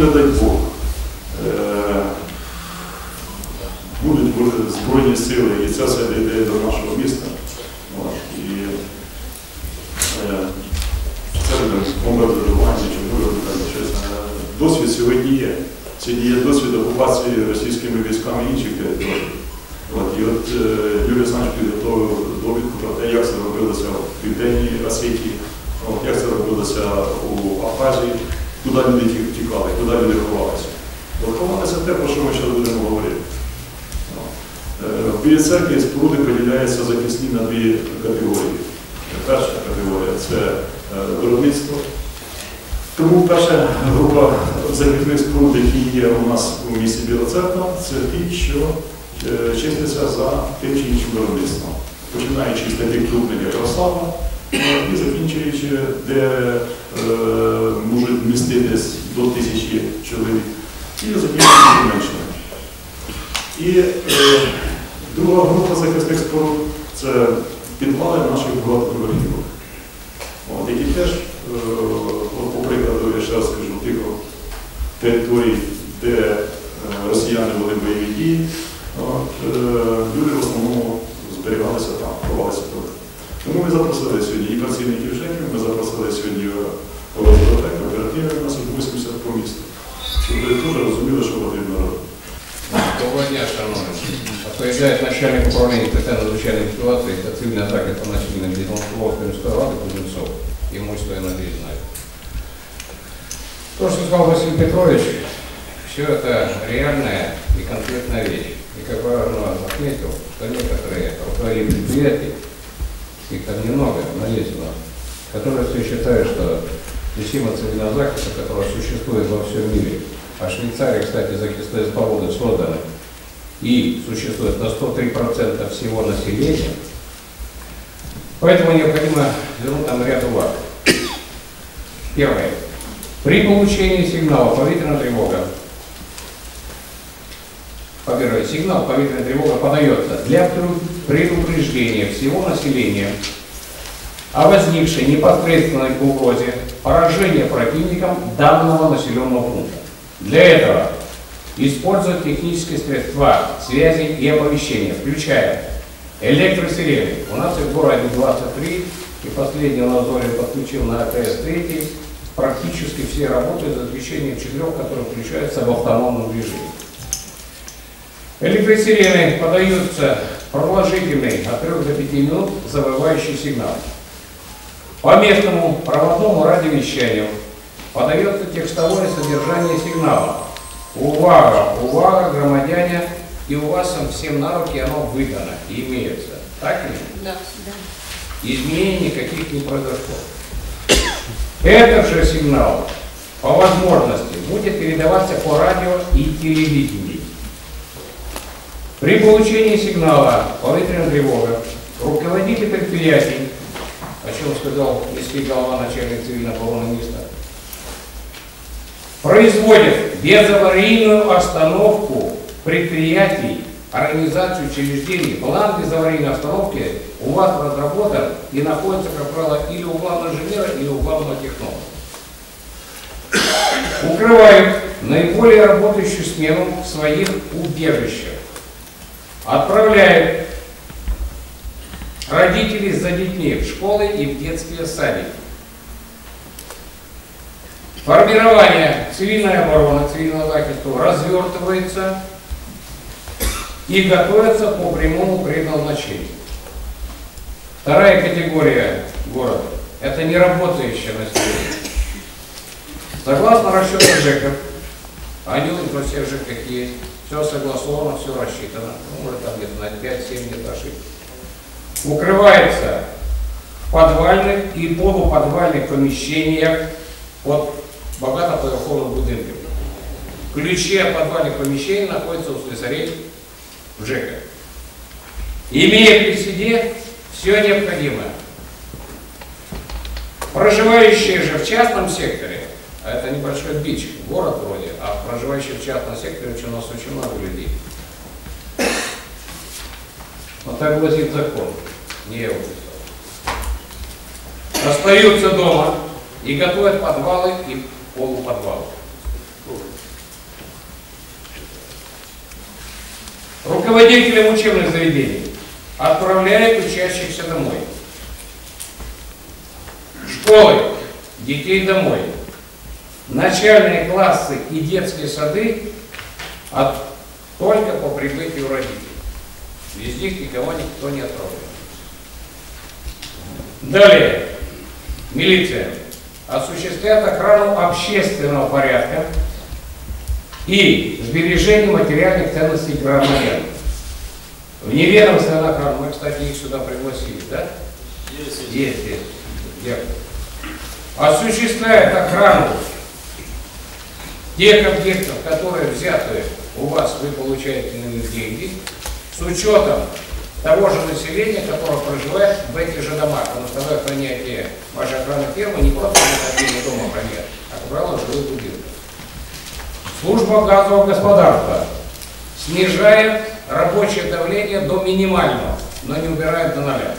не дай Бог, е, будуть Збройні сили, і це все дійде до нашого міста. І е, це бомбардування, чи буде щось. Досвід сьогодні є. Сьогодні є досвід окупації російськими військами інших територій. І от е, Юрій Олександрович підготовив довідку про те, як це робилося в Південній Осетії, як це робилося у Абхазії, куди люди ті- тікали, куди люди ховалися. От ховалося те, про що ми зараз будемо говорити. От. Е, В Білій церкві споруди поділяються захисні на дві категорії. Перша категорія це е, виробництво. Тому перша група захисних споруд, які є у нас у місті Біла Церква, це ті, що е, чистяться за тим чи іншим виробництвом. Починаючи з таких крупних, як Рослава, е, і закінчуючи, де е, можуть вміститись до тисячі чоловік, і закінчуючи меншими. І е, друга група захисних споруд це підвали наших багатоповерхівок. Які теж, е, по прикладу, я ще раз скажу, тих територій, де росіяни вели бойові дії, люди в основному зберігалися там, ховалися тут. Тому ми запросили і працівників ЖЕКів, ми запросили сьогодні розвиток оперативних, у нас їх 80 по місту. Щоб ви теж розуміли, що потрібно робити. Доброго дня, шановні. Відповідає начальник управління питань надзвичайної ситуації та цивільної атаки по населенню Дніпровської міської ради Кузнецов. Ему что я надеюсь знает. То, что сказал Василий Петрович, все это реальная и конкретная вещь. И как правильно отметил, что некоторые руководители предприятий, их там немного, но есть у которые все считают, что система захиста, которая существует во всем мире, а в Швейцарии, кстати, захисные споруды созданы и существует на 103% всего населения, поэтому необходимо сделать там ряд уваг. Первое. При получении сигнала повітряна тревога, во-первых, сигнал повітряная тревога подается для предупреждения всего населения о возникшей непосредственной угрозе поражения противником данного населенного пункта. Для этого использовать технические средства связи и оповещения, включая электросирены. У нас их в городе 23, и последний Зоря подключил на АТС-3, практически все работают за исключением четырех, которые включаются в автономном режиме. Электросирены подаются продолжительный от 3 до 5 минут завывающий сигнал. По местному проводному радиовещанию подается текстовое содержание сигнала. Увага, увага, громадяне, и у вас всем на руки оно выдано и имеется. Так ли? Да, да. Изменений никаких не произошло. Этот же сигнал по возможности будет передаваться по радио и телевидению. При получении сигнала повітряна тревога руководитель предприятий, о чем сказал міський голова начальник цивильного обороны места, производит безаварийную остановку предприятий, организаций, учреждений. План безаварийной остановки у вас разработан и находится, как правило, или у главного инженера, или у главного технолога. Укрывают наиболее работающую смену в своих убежищах. Отправляют родителей за детьми в школы и в детские садики. Формирование цивильной обороны, цивильного захиста развертывается и готовится по прямому предназначению. Вторая категория города – это неработающее население. Согласно расчетам ЖЭКов, они во всех ЖЭКах есть, все согласовано, все рассчитано, ну, может там где-то на 5-7 где-то. Укрывается в подвальных и полуподвальных помещениях под багатоповерховным будинком. Ключи от подвальных помещений находятся у слесарей в ЖЭКа. Имея при себе все необходимое. Проживающие же в частном секторе, а это небольшой бич, город вроде, а проживающих в частном секторе у нас очень много людей. Вот так гласит закон. Не я упустил. Остаются дома и готовят подвалы и полуподвалы. Руководителям учебных заведений отправляют учащихся домой. Школы детей домой. Начальные классы и детские сады от, только по прибытию родителей. Из них никого никто не отправляет. Далее. Милиция осуществляет охрану общественного порядка и сбережение материальных ценностей граждан. Вневедомственная охрана, мы, кстати, их сюда пригласили, да? Есть, есть. Есть. Осуществляет охрану тех объектов, которые взяты у вас, вы получаете на них деньги, с учетом того же населения, которое проживает в этих же домах. Потому что вы охраняете, ваша охрана фирмы не просто нахождение дома охраняет, а, как правило, жилых будинков. Служба газового господарства снижает рабочее давление до минимального, но не убирает до нуля.